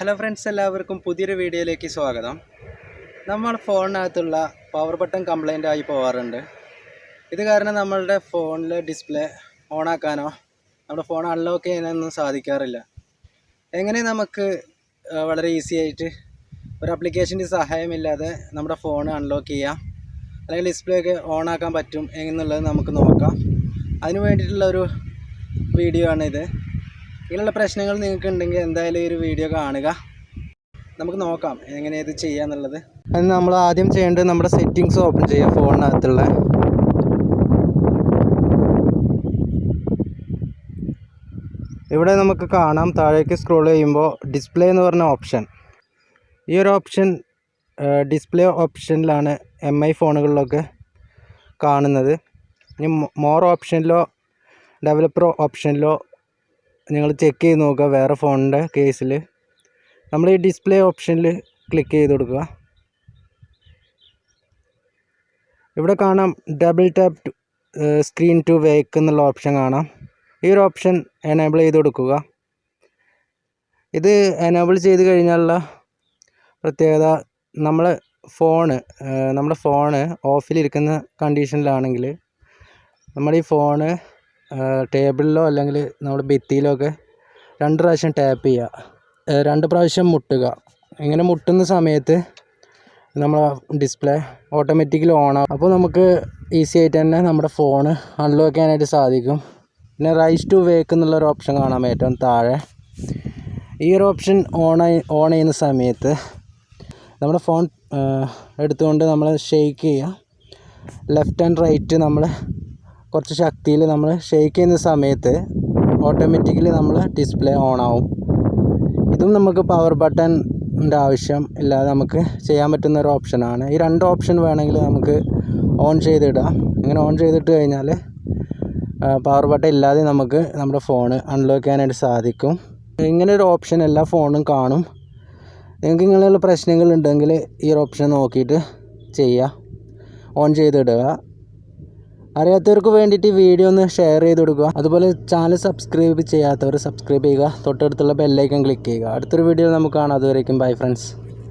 Hello friends എല്ലാവർക്കും പുതിയൊരു വീഡിയോയിലേക്ക് സ്വാഗതം. നമ്മൾ ഫോണിനകത്തുള്ള പവർ ബട്ടൺ കംപ്ലൈന്റ് ആയി പോകാറുണ്ട് ഇത് കാരണം നമ്മളുടെ ഫോണിലെ ഡിസ്പ്ലേ ഓണാക്കാനോ നമ്മുടെ ഫോൺ അൺലോക്ക് ചെയ്യാനൊന്നും സാധിക്കാറില്ല. എങ്ങനെ നമുക്ക് വളരെ ഈസി ആയിട്ട് ഒരു അപ്ലിക്കേഷന്റെ സഹായമില്ലാതെ നമ്മുടെ ഫോൺ അൺലോക്ക് ചെയ്യാം അല്ലെങ്കിൽ ഡിസ്പ്ലേ ഒക്കെ ഓണാക്കാൻ പറ്റും എന്നുള്ളത് നമുക്ക് നോക്കാം. അതിന് വേണ്ടിയിട്ടുള്ള ഒരു വീഡിയോ ആണിത്. ഇങ്ങനെയുള്ള പ്രശ്നങ്ങൾ നിങ്ങൾക്ക് ഉണ്ടെങ്കിൽ എന്തായാലും ഒരു വീഡിയോ കാണുക. നമുക്ക് നോക്കാം എങ്ങനെ ഇത് ചെയ്യാന്നുള്ളത് അത് നമ്മൾ ആദ്യം ചെയ്യേണ്ടത് നമ്മുടെ സെറ്റിങ്സ് ഓപ്പൺ ചെയ്യുക ഫോണിനകത്തുള്ള. ഇവിടെ നമുക്ക് കാണാം താഴേക്ക് സ്ക്രോൾ ചെയ്യുമ്പോൾ ഡിസ്പ്ലേ എന്ന് പറഞ്ഞ ഓപ്ഷൻ ഈ ഒരു ഓപ്ഷൻ ഡിസ്പ്ലേ ഓപ്ഷനിലാണ് എം ഐ ഫോണുകളിലൊക്കെ കാണുന്നത്. ഇനി മോർ ഓപ്ഷനിലോ ഡെവലപ്പർ ഓപ്ഷനിലോ നിങ്ങൾ ചെക്ക് ചെയ്ത് നോക്കുക വേറെ ഫോണിന്റെ കേസിൽ നമ്മൾ ഈ ഡിസ്പ്ലേ ഓപ്ഷനിൽ ക്ലിക്ക് ചെയ്ത് കൊടുക്കുക. ഇവിടെ കാണാം double tap screen to wake എന്നുള്ള ഓപ്ഷൻ കാണാം. ഈ ഒരു ഓപ്ഷൻ എനേബിൾ ചെയ്ത് കൊടുക്കുക. ഇത് എനേബിൾ ചെയ്ത് കഴിഞ്ഞാലുള്ള പ്രത്യേകത നമ്മൾ ഫോണ് നമ്മുടെ ഫോണ് ഓഫിലിരിക്കുന്ന കണ്ടീഷനിലാണെങ്കിൽ നമ്മുടെ ഈ ഫോണ് ടേബിളിലോ അല്ലെങ്കിൽ നമ്മുടെ ഭിത്തിയിലോ ഒക്കെ രണ്ട് പ്രാവശ്യം ടാപ്പ് ചെയ്യുക. രണ്ട് പ്രാവശ്യം മുട്ടുക. ഇങ്ങനെ മുട്ടുന്ന സമയത്ത് നമ്മൾ ഡിസ്പ്ലേ ഓട്ടോമാറ്റിക്കലി ഓണാകും അപ്പോൾ നമുക്ക് ഈസി ആയിട്ട് തന്നെ നമ്മുടെ ഫോണ് അൺലോക്ക് ചെയ്യാനായിട്ട് സാധിക്കും. പിന്നെ റൈസ് ടു വേക്ക് എന്നുള്ളൊരു ഓപ്ഷൻ കാണാം ഏറ്റവും താഴെ. ഈ ഒരു ഓപ്ഷൻ ഓൺ ഓൺ ചെയ്യുന്ന സമയത്ത് നമ്മുടെ ഫോൺ എടുത്തുകൊണ്ട് നമ്മൾ ഷെയ്ക്ക് ചെയ്യുക. ലെഫ്റ്റ് ആൻഡ് റൈറ്റ് നമ്മൾ കുറച്ച് ശക്തിയിൽ നമ്മൾ ഷെയ്ക്ക് ചെയ്യുന്ന സമയത്ത് ഓട്ടോമാറ്റിക്കലി നമ്മൾ ഡിസ്പ്ലേ ഓൺ ആവും. ഇതും നമുക്ക് പവർ ബട്ടണിന്റെ ആവശ്യം ഇല്ലാതെ നമുക്ക് ചെയ്യാൻ പറ്റുന്ന ഒരു ഓപ്ഷനാണ് ഈ രണ്ട് ഓപ്ഷൻ വേണമെങ്കിൽ നമുക്ക് ഓൺ ചെയ്തിടാം. ഇങ്ങനെ ഓൺ ചെയ്തിട്ട് കഴിഞ്ഞാൽ പവർ ബട്ടൺ ഇല്ലാതെ നമുക്ക് നമ്മുടെ ഫോൺ അൺലോക്ക് ചെയ്യാനായിട്ട് സാധിക്കും. ഇങ്ങനെ ഒരു ഓപ്ഷൻ എല്ലാ ഫോണും കാണും. നിങ്ങൾക്ക് ഇങ്ങനെയുള്ള പ്രശ്നങ്ങൾ ഉണ്ടെങ്കിൽ ഈ ഒരു ഓപ്ഷൻ നോക്കിയിട്ട് ചെയ്യുക. ഓൺ ചെയ്തിടുക. അറിയാത്തവർക്ക് വേണ്ടിയിട്ട് വീഡിയോ ഒന്ന് ഷെയർ ചെയ്ത് കൊടുക്കുക. അതുപോലെ ചാനൽ സബ്സ്ക്രൈബ് ചെയ്യാത്തവർ സബ്സ്ക്രൈബ് ചെയ്യുക. തൊട്ടടുത്തുള്ള ബെല്ലൈക്കൺ ക്ലിക്ക് ചെയ്യുക. അടുത്തൊരു വീഡിയോ നമുക്ക് കാണാം. അതുവരേക്കും ബൈ ഫ്രണ്ട്സ്